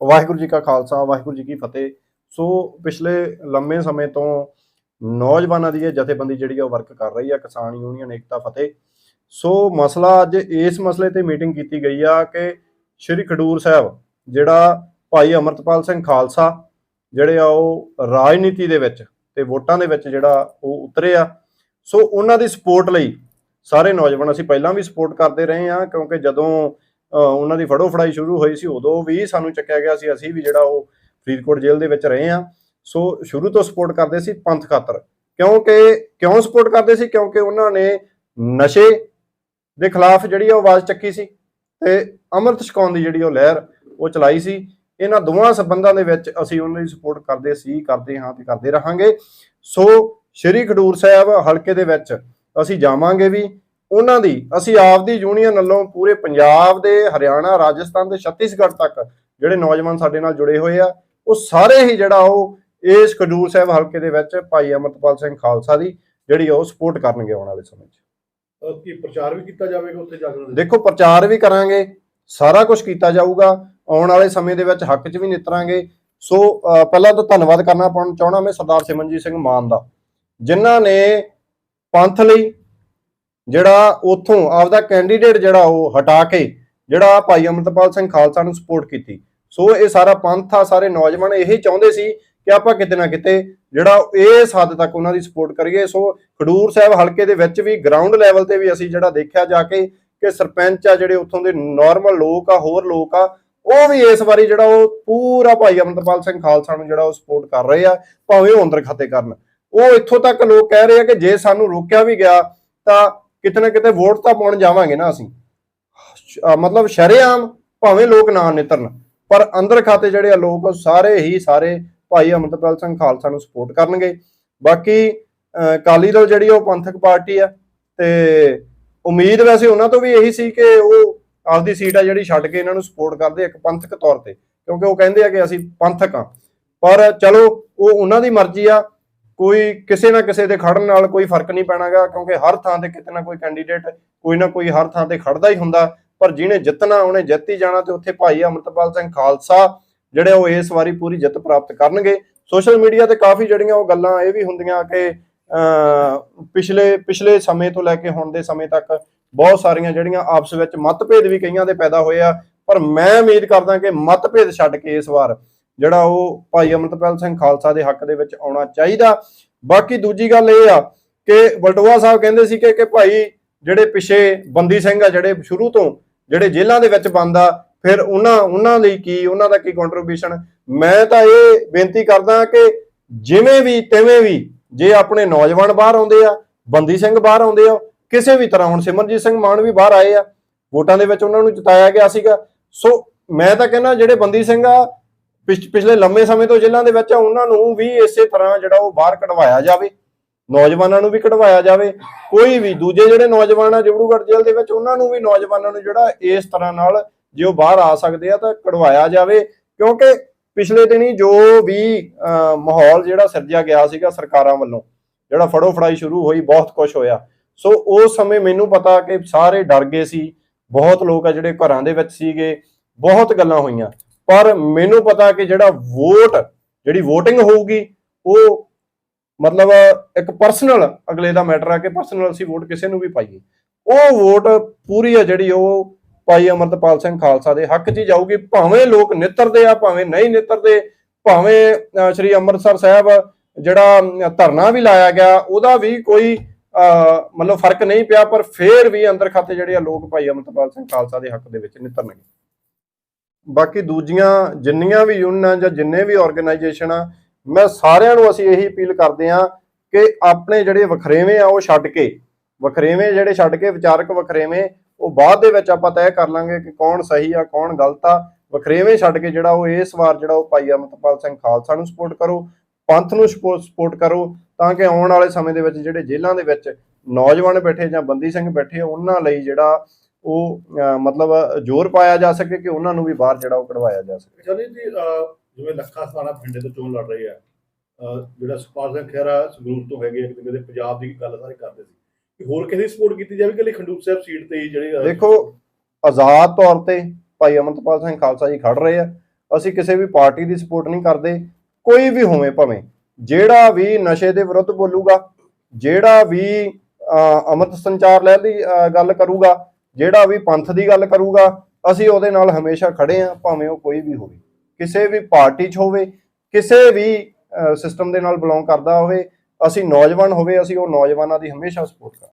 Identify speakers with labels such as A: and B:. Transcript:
A: ਵਾਹਿਗੁਰੂ ਜੀ ਕਾ ਖਾਲਸਾ, ਵਾਹਿਗੁਰੂ ਜੀ ਕੀ ਫਤਿਹ। ਸੋ ਪਿਛਲੇ ਲੰਮੇ ਸਮੇਂ ਤੋਂ ਨੌਜਵਾਨਾਂ ਦੀ ਇਹ ਜਥੇਬੰਦੀ ਜਿਹੜੀ ਆ ਉਹ ਵਰਕ ਕਰ ਰਹੀ ਆ, ਕਿਸਾਨ ਯੂਨੀਅਨ ਏਕਤਾ, ਫਤਿਹ। ਸੋ ਮਸਲਾ ਅੱਜ ਇਸ ਮਸਲੇ ਤੇ ਮੀਟਿੰਗ ਕੀਤੀ ਗਈ ਆ ਕਿ ਸ਼੍ਰੀ ਖਡੂਰ ਸਾਹਿਬ, ਜਿਹੜਾ ਭਾਈ ਅਮਰਤਪਾਲ ਸਿੰਘ ਖਾਲਸਾ, ਜਿਹੜੇ ਆ ਉਹ ਰਾਜਨੀਤੀ ਦੇ ਵਿੱਚ ਤੇ ਵੋਟਾਂ ਦੇ ਵਿੱਚ ਜਿਹੜਾ ਉਹ ਉਤਰੇ ਆ। ਸੋ ਉਹਨਾਂ ਦੀ ਸਪੋਰਟ ਲਈ ਸਾਰੇ ਨੌਜਵਾਨ, ਅਸੀਂ ਪਹਿਲਾਂ ਵੀ ਸਪੋਰਟ ਕਰਦੇ ਰਹੇ ਆ, ਕਿਉਂਕਿ ਜਦੋਂ ਉਹਨਾਂ ਦੀ ਫੜੋ ਫੜਾਈ ਸ਼ੁਰੂ ਹੋਈ ਸੀ, ਉਦੋਂ ਵੀ ਸਾਨੂੰ ਚੱਕਿਆ ਗਿਆ ਸੀ ਅਸੀਂ ਵੀ ਜਿਹੜਾ ਉਹ ਫਰੀਦਕੋਟ ਜੇਲ੍ਹ ਦੇ ਵਿੱਚ ਰਹੇ ਹਾਂ। ਸੋ ਸ਼ੁਰੂ ਤੋਂ ਸਪੋਰਟ ਕਰਦੇ ਸੀ ਪੰਥ ਖਾਤਰ। ਕਿਉਂਕਿ, ਕਿਉਂ ਸਪੋਰਟ ਕਰਦੇ ਸੀ? ਕਿਉਂਕਿ ਉਹਨਾਂ ਨੇ ਨਸ਼ੇ ਦੇ ਖਿਲਾਫ ਜਿਹੜੀ ਉਹ ਆਵਾਜ਼ ਚੱਕੀ ਸੀ ਤੇ ਅੰਮ੍ਰਿਤ ਛਕਾਉਣ ਦੀ ਜਿਹੜੀ ਉਹ ਲਹਿਰ ਉਹ ਚਲਾਈ ਸੀ। ਇਹਨਾਂ ਦੋਵਾਂ ਸਬੰਧਾਂ ਦੇ ਵਿੱਚ ਅਸੀਂ ਉਹਨਾਂ ਦੀ ਸਪੋਰਟ ਕਰਦੇ ਸੀ, ਕਰਦੇ ਹਾਂ ਤੇ ਕਰਦੇ ਰਹਾਂਗੇ। ਸੋ ਸ਼੍ਰੀ ਖਡੂਰ ਸਾਹਿਬ ਹਲਕੇ ਦੇ ਵਿੱਚ ਅਸੀਂ ਜਾਵਾਂਗੇ ਵੀ। ਉਹਨਾਂ ਦੀ ਅਸੀਂ ਆਪਦੀ ਯੂਨੀਅਨ ਵੱਲੋਂ ਪੂਰੇ ਪੰਜਾਬ ਦੇ ਹਰਿਆਣਾ ਰਾਜਸਥਾਨ ਤੇ ਛੱਤੀਸਗੜ੍ਹ ਤੱਕ ਜਿਹੜੇ ਨੌਜਵਾਨ ਸਾਡੇ ਨਾਲ ਜੁੜੇ ਹੋਏ ਆ ਉਹ ਸਾਰੇ ਹੀ ਜਿਹੜਾ ਉਹ ਇਸ ਖਡੂਰ ਸਾਹਿਬ ਹਲਕੇ ਦੇ ਵਿੱਚ ਭਾਈ ਅਮਰਤਪਾਲ ਸਿੰਘ ਖਾਲਸਾ ਦੀ ਜਿਹੜੀ ਉਹ ਸਪੋਰਟ ਕਰਨਗੇ ਆਉਣ ਵਾਲੇ ਸਮੇਂ 'ਚ।
B: ਕੀ ਪ੍ਰਚਾਰ ਵੀ ਕੀਤਾ ਜਾਵੇਗਾ ਉੱਥੇ ਜਾ ਕੇ
A: ਦੇਖੋ ਪ੍ਰਚਾਰ ਵੀ ਕਰਾਂਗੇ ਸਾਰਾ ਕੁਝ ਕੀਤਾ ਜਾਊਗਾ ਆਉਣ ਵਾਲੇ ਸਮੇਂ ਦੇ ਵਿੱਚ ਹੱਕ 'ਚ ਵੀ ਨਿਤਰਾਂਗੇ। ਸੋ ਪਹਿਲਾਂ ਤਾਂ ਧੰਨਵਾਦ ਕਰਨਾ ਪਾਉਣ ਚਾਹਣਾ ਮੈਂ ਸਰਦਾਰ ਸਿਮਰਨਜੀਤ ਸਿੰਘ ਮਾਨ ਦਾ ਜਿਨ੍ਹਾਂ ਨੇ ਪੰਥ ਲਈ ਜਿਹੜਾ ਉਥੋਂ ਆਪਦਾ ਕੈਂਡੀਡੇਟ ਜਿਹੜਾ ਉਹ ਹਟਾ ਕੇ ਜਿਹੜਾ ਭਾਈ ਅਮਰਤਪਾਲ ਸਿੰਘ ਖਾਲਸਾ ਨੂੰ ਸਪੋਰਟ ਕੀਤੀ। ਸੋ ਇਹ ਸਾਰਾ ਪੰਥ ਆ, ਸਾਰੇ ਨੌਜਵਾਨ ਇਹ ਚਾਹੁੰਦੇ ਸੀ ਕਿ ਆਪਾਂ ਕਿਤੇ ਨਾ ਕਿਤੇ ਜਿਹੜਾ ਇਸ ਹੱਦ ਤੱਕ ਉਹਨਾਂ ਦੀ ਸਪੋਰਟ ਕਰੀਏ। ਸੋ ਖਡੂਰ ਸਾਹਿਬ ਹਲਕੇ ਦੇ ਵਿੱਚ ਵੀ ਗਰਾਊਂਡ ਲੈਵਲ ਤੇ ਵੀ ਅਸੀਂ ਜਿਹੜਾ ਦੇਖਿਆ ਜਾ ਕੇ ਕਿ ਸਰਪੰਚ ਆ, ਜਿਹੜੇ ਉੱਥੋਂ ਦੇ ਨਾਰਮਲ ਲੋਕ ਆ, ਹੋਰ ਲੋਕ ਆ, ਉਹ ਵੀ ਇਸ ਵਾਰੀ ਜਿਹੜਾ ਉਹ ਪੂਰਾ ਭਾਈ ਅਮਰਤਪਾਲ ਸਿੰਘ ਖਾਲਸਾ ਨੂੰ ਜਿਹੜਾ ਉਹ ਸਪੋਰਟ ਕਰ ਰਹੇ ਆ, ਭਾਵੇਂ ਉਹ ਅੰਦਰ ਖਾਤੇ ਕਰਨ। ਉਹ ਇੱਥੋਂ ਤੱਕ ਲੋਕ ਕਹਿ ਰਹੇ ਆ ਕਿ ਜੇ ਸਾਨੂੰ ਰੋਕਿਆ ਵੀ ਗਿਆ ਤਾਂ ਕਿਤੇ ਨਾ ਕਿਤੇ ਵੋਟ ਤਾਂ ਪਾਉਣ ਜਾਵਾਂਗੇ ਨਾ ਅਸੀਂ। ਮਤਲਬ ਸ਼ਰੇਆਮ ਭਾਵੇਂ ਲੋਕ ਨਾ ਨਿਤਰਨ, ਪਰ ਅੰਦਰ ਖਾਤੇ ਜਿਹੜੇ ਆ ਲੋਕ, ਸਾਰੇ ਹੀ ਸਾਰੇ ਭਾਈ ਅਮਰਤਪਾਲ ਸਿੰਘ ਖਾਲਸਾ ਨੂੰ ਸਪੋਰਟ ਕਰਨਗੇ। ਬਾਕੀ, ਅਹ ਅਕਾਲੀ ਦਲ ਜਿਹੜੀ ਆ ਉਹ ਪੰਥਕ ਪਾਰਟੀ ਆ, ਤੇ ਉਮੀਦ ਵੈਸੇ ਉਹਨਾਂ ਤੋਂ ਵੀ ਇਹੀ ਸੀ ਕਿ ਉਹ ਆਪਦੀ ਸੀਟ ਆ ਜਿਹੜੀ ਛੱਡ ਕੇ ਇਹਨਾਂ ਨੂੰ ਸਪੋਰਟ ਕਰਦੇ ਇੱਕ ਪੰਥਕ ਤੌਰ ਤੇ, ਕਿਉਂਕਿ ਉਹ ਕਹਿੰਦੇ ਆ ਕਿ ਅਸੀਂ ਪੰਥਕ ਆ। ਪਰ ਚਲੋ, ਉਹ ਉਹਨਾਂ ਦੀ ਮਰਜ਼ੀ ਆ ਕੋਈ ਕਿਸੇ ਨਾ ਕਿਸੇ ਦੇ ਖੜਨ ਨਾਲ ਕੋਈ ਫ਼ਰਕ ਨਹੀਂ ਪੈਣਾਗਾ ਕਿਉਂਕਿ ਹਰ ਥਾਂ ਤੇ ਕਿਤੇ ਨਾ ਕੋਈ ਕੈਂਡੀਡੇਟ ਕੋਈ ਨਾ ਕੋਈ ਹਰ ਥਾਂ ਤੇ ਖੜਦਾ ਹੀ ਹੁੰਦਾ। ਪਰ ਜਿਹਨੇ ਜਿੱਤਣਾ ਉਹਨੇ ਜਿੱਤ ਹੀ ਜਾਣਾ ਤੇ ਉੱਥੇ ਭਾਈ ਅਮਰਤਪਾਲ ਸਿੰਘ ਖਾਲਸਾ ਜਿਹੜੇ ਉਹ ਇਸ ਵਾਰੀ ਪੂਰੀ ਜਿੱਤ ਪ੍ਰਾਪਤ ਕਰਨਗੇ। ਸੋਸ਼ਲ ਮੀਡੀਆ ਤੇ ਕਾਫੀ ਜਿਹੜੀਆਂ ਉਹ ਗੱਲਾਂ ਇਹ ਵੀ ਹੁੰਦੀਆਂ ਕਿ ਅਹ, ਪਿਛਲੇ ਪਿਛਲੇ ਸਮੇਂ ਤੋਂ ਲੈ ਕੇ ਹੁਣ ਦੇ ਸਮੇਂ ਤੱਕ ਬਹੁਤ ਸਾਰੀਆਂ ਜਿਹੜੀਆਂ ਆਪਸ ਵਿੱਚ ਮਤਭੇਦ ਵੀ ਕਈਆਂ ਦੇ ਪੈਦਾ ਹੋਏ ਆ। ਪਰ ਮੈਂ ਉਮੀਦ ਕਰਦਾ ਕਿ ਮਤਭੇਦ ਛੱਡ ਕੇ ਇਸ ਵਾਰ ਜਿਹੜਾ ਉਹ ਭਾਈ ਅਮਰਤਪਾਲ ਸਿੰਘ ਖਾਲਸਾ ਦੇ ਹੱਕ ਦੇ ਵਿੱਚ ਆਉਣਾ ਚਾਹੀਦਾ। ਬਾਕੀ ਦੂਜੀ ਗੱਲ ਇਹ ਆ ਕਿ ਬਲਟੋਆ ਸਾਹਿਬ ਕਹਿੰਦੇ ਸੀ ਕਿ ਕਿ ਭਾਈ ਜਿਹੜੇ ਪਿਛੇ ਬੰਦੀ ਸਿੰਘ ਆ, ਜਿਹੜੇ ਸ਼ੁਰੂ ਤੋਂ ਜਿਹੜੇ ਜੇਲ੍ਹਾਂ ਦੇ ਵਿੱਚ ਬੰਦ ਫਿਰ ਉਹਨਾਂ ਉਹਨਾਂ ਲਈ ਕੀ, ਉਹਨਾਂ ਦਾ ਕੀ ਕੰਟਰੀਬਿਊਸ਼ਨ ਮੈਂ ਤਾਂ ਇਹ ਬੇਨਤੀ ਕਰਦਾ ਕਿ ਜਿਵੇਂ ਵੀ, ਤਿਵੇਂ ਵੀ ਜੇ ਆਪਣੇ ਨੌਜਵਾਨ ਬਾਹਰ ਆਉਂਦੇ ਆ, ਬੰਦੀ ਸਿੰਘ ਬਾਹਰ ਆਉਂਦੇ ਆ, ਕਿਸੇ ਵੀ ਤਰ੍ਹਾਂ ਹੁਣ ਸਿਮਰਜੀਤ ਸਿੰਘ ਮਾਨ ਵੀ ਬਾਹਰ ਆਏ ਆ, ਵੋਟਾਂ ਦੇ ਵਿੱਚ ਉਹਨਾਂ ਨੂੰ ਜਿਤਾਇਆ ਗਿਆ ਸੀਗਾ। ਸੋ ਮੈਂ ਤਾਂ ਕਹਿੰਦਾ ਜਿਹੜੇ ਬੰਦੀ ਸਿੰਘ ਆ ਪਿਛਲੇ ਲੰਮੇ ਸਮੇਂ ਤੋਂ ਜੇਲ੍ਹਾਂ ਦੇ ਵਿੱਚ ਆ ਉਹਨਾਂ ਨੂੰ ਵੀ ਇਸੇ ਤਰ੍ਹਾਂ ਜਿਹੜਾ ਉਹ ਬਾਹਰ ਕਢਵਾਇਆ ਜਾਵੇ ਨੌਜਵਾਨਾਂ ਨੂੰ ਵੀ ਕਢਵਾਇਆ ਜਾਵੇ ਕੋਈ ਵੀ ਦੂਜੇ ਜਿਹੜੇ ਨੌਜਵਾਨ ਆ ਜਬੜੂਗੜ੍ਹ ਜੇਲ੍ਹ ਦੇ ਵਿੱਚ ਉਹਨਾਂ ਨੂੰ ਵੀ ਨੌਜਵਾਨਾਂ ਨੂੰ ਜਿਹੜਾ ਇਸ ਤਰ੍ਹਾਂ ਨਾਲ ਜੇ ਉਹ ਬਾਹਰ ਆ ਸਕਦੇ ਆ ਤਾਂ ਕਢਵਾਇਆ ਜਾਵੇ ਕਿਉਂਕਿ ਪਿਛਲੇ ਦਿਨੀ ਜੋ ਵੀ ਅਹ, ਮਾਹੌਲ ਜਿਹੜਾ ਸਿਰਜਿਆ ਗਿਆ ਸੀਗਾ ਸਰਕਾਰਾਂ ਵੱਲੋਂ ਜਿਹੜਾ ਫੜੋ ਫੜਾਈ ਸ਼ੁਰੂ ਹੋਈ ਬਹੁਤ ਕੁਝ ਹੋਇਆ। ਸੋ ਉਸ ਸਮੇਂ ਮੈਨੂੰ ਪਤਾ ਕਿ ਸਾਰੇ ਡਰ ਗਏ ਸੀ ਬਹੁਤ ਲੋਕ ਆ ਜਿਹੜੇ ਘਰਾਂ ਦੇ ਵਿੱਚ ਸੀਗੇ ਬਹੁਤ ਗੱਲਾਂ ਹੋਈਆਂ। ਪਰ ਮੈਨੂੰ ਪਤਾ ਕਿ ਜਿਹੜਾ ਵੋਟ ਜਿਹੜੀ VOTING ਹੋਊਗੀ ਉਹ ਮਤਲਬ ਇੱਕ ਪਰਸਨਲ ਅਗਲੇ ਦਾ ਮੈਟਰ ਆ ਕਿ ਪਰਸਨਲ ਅਸੀਂ ਵੋਟ ਕਿਸੇ ਨੂੰ ਵੀ ਪਾਈਏ। ਉਹ ਵੋਟ ਪੂਰੀ ਆ ਜਿਹੜੀ ਉਹ ਭਾਈ ਅਮਰਤਪਾਲ ਸਿੰਘ ਖਾਲਸਾ ਦੇ ਹੱਕ 'ਚ ਹੀ ਜਾਊਗੀ ਭਾਵੇਂ ਲੋਕ ਨਿੱਤਰਦੇ ਆ ਭਾਵੇਂ ਨਹੀਂ ਨਿੱਤਰਦੇ ਭਾਵੇਂ ਅ, ਸ਼੍ਰੀ ਅੰਮ੍ਰਿਤਸਰ ਸਾਹਿਬ ਜਿਹੜਾ ਧਰਨਾ ਵੀ ਲਾਇਆ ਗਿਆ ਉਹਦਾ ਵੀ ਕੋਈ ਅ, ਮਤਲਬ ਫ਼ਰਕ ਨਹੀਂ ਪਿਆ ਪਰ ਫੇਰ ਵੀ ਅੰਦਰ ਖਾਤੇ ਜਿਹੜੇ ਆ ਲੋਕ ਭਾਈ ਅਮਰਤਪਾਲ ਸਿੰਘ ਖਾਲਸਾ ਦੇ ਹੱਕ ਦੇ ਵਿੱਚ ਨਿੱਤਰਨਗੇ। ਬਾਕੀ ਦੂਜੀਆਂ ਜਿੰਨੀਆਂ ਵੀ ਯੂਨੀਅਨਾਂ ਜਾਂ ਜਿੰਨੇ ਵੀ ਆਰਗੇਨਾਈਜੇਸ਼ਨ ਆ, ਮੈਂ ਸਾਰਿਆਂ ਨੂੰ ਅਸੀਂ ਇਹੀ ਅਪੀਲ ਕਰਦੇ ਆ ਕਿ ਆਪਣੇ ਜਿਹੜੇ ਵਖਰੇਵੇਂ ਆ, ਉਹ ਛੱਡ ਕੇ, ਵਖਰੇਵੇਂ ਜਿਹੜੇ ਛੱਡ ਕੇ, ਵਿਚਾਰਕ ਵਖਰੇਵੇਂ, ਉਹ ਬਾਅਦ ਦੇ ਵਿੱਚ ਆਪਾਂ ਤੈਅ ਕਰ ਲਾਂਗੇ ਕਿ ਕੌਣ ਸਹੀ ਆ, ਕੌਣ ਗਲਤ ਆ। ਵਖਰੇਵੇਂ ਛੱਡ ਕੇ ਜਿਹੜਾ ਉਹ ਇਸ ਵਾਰ ਜਿਹੜਾ ਉਹ ਭਾਈ ਅਮਰਤਪਾਲ ਸਿੰਘ ਖਾਲਸਾ ਨੂੰ ਸਪੋਰਟ ਕਰੋ, ਪੰਥ ਨੂੰ ਸਪੋਰਟ ਕਰੋ, ਤਾਂ ਕਿ ਆਉਣ ਵਾਲੇ ਸਮੇਂ ਦੇ ਵਿੱਚ ਜਿਹੜੇ ਜੇਲ੍ਹਾਂ ਦੇ ਵਿੱਚ ਨੌਜਵਾਨ ਬੈਠੇ ਜਾਂ ਬੰਦੀ ਸਿੰਘ ਬੈਠੇ ਉਹਨਾਂ ਲਈ ਜਿਹੜਾ ਉਹ ਮਤਲਬ ਜ਼ੋਰ ਪਾਇਆ ਜਾ ਸਕੇ ਕਿ ਉਹਨਾਂ ਨੂੰ ਵੀ ਬਾਹਰ ਜਿਹੜਾ ਉਹ ਕਢਵਾਇਆ ਜਾ ਸਕੇ।
B: ਚਲੇ ਜੀ ਜਿਵੇਂ ਲੱਖਾ ਸਤਾਣਾ ਪਿੰਡੇ ਤੋਂ ਚੋਣ ਲੜ ਰਹੇ ਆ ਜਿਹੜਾ ਸੁਪਾਲ ਸਿੰਘ ਖਹਿਰਾ ਸੰਗਰੂਰ ਤੋਂ ਹੈਗੇ ਆ, ਕਿਤੇ ਪੰਜਾਬ ਦੀ ਗੱਲ ਸਾਰੇ ਕਰਦੇ ਸੀ। ਕਿ ਹੋਰ ਕਿਸੇ ਦੀ ਸਪੋਰਟ ਕੀਤੀ ਜਾਵੇ ਕਿ ਲਈ ਖੰਡੂਰ ਸਾਹਿਬ ਸੀਟ ਤੇ ਜਿਹੜੇ
A: ਦੇਖੋ ਆਜ਼ਾਦ ਤੌਰ ਤੇ ਭਾਈ ਅਮਰਤਪਾਲ ਸਿੰਘ ਖਾਲਸਾ ਜੀ ਖੜ ਰਹੇ ਆ ਅਸੀਂ ਕਿਸੇ ਵੀ ਪਾਰਟੀ ਦੀ ਸਪੋਰਟ ਨਹੀਂ ਕਰਦੇ ਕੋਈ ਵੀ ਹੋਵੇ ਭਾਵੇਂ ਜਿਹੜਾ ਵੀ ਨਸ਼ੇ ਦੇ ਵਿਰੁੱਧ ਬੋਲੂਗਾ ਜਿਹੜਾ ਵੀ ਅੰਮ੍ਰਿਤ ਸੰਚਾਰ ਲੈ ਦੀ ਗੱਲ ਕਰੂਗਾ ਜਿਹੜਾ ਵੀ ਪੰਥ ਦੀ ਗੱਲ ਕਰੂਗਾ, ਅਸੀਂ ਉਹਦੇ ਨਾਲ ਹਮੇਸ਼ਾ ਖੜੇ ਆ ਭਾਵੇਂ ਉਹ ਕੋਈ ਵੀ ਹੋਵੇ। ਕਿਸੇ ਵੀ ਪਾਰਟੀ 'ਚ ਹੋਵੇ, ਕਿਸੇ ਵੀ ਸਿਸਟਮ ਦੇ ਨਾਲ ਬਿਲੋਂਗ ਕਰਦਾ ਹੋਵੇ, ਅਸੀਂ ਨੌਜਵਾਨ ਹੋਵੇ, ਅਸੀਂ ਉਹ ਨੌਜਵਾਨਾਂ ਦੀ ਹਮੇਸ਼ਾ ਸਪੋਰਟ ਕਰਾਂਗੇ।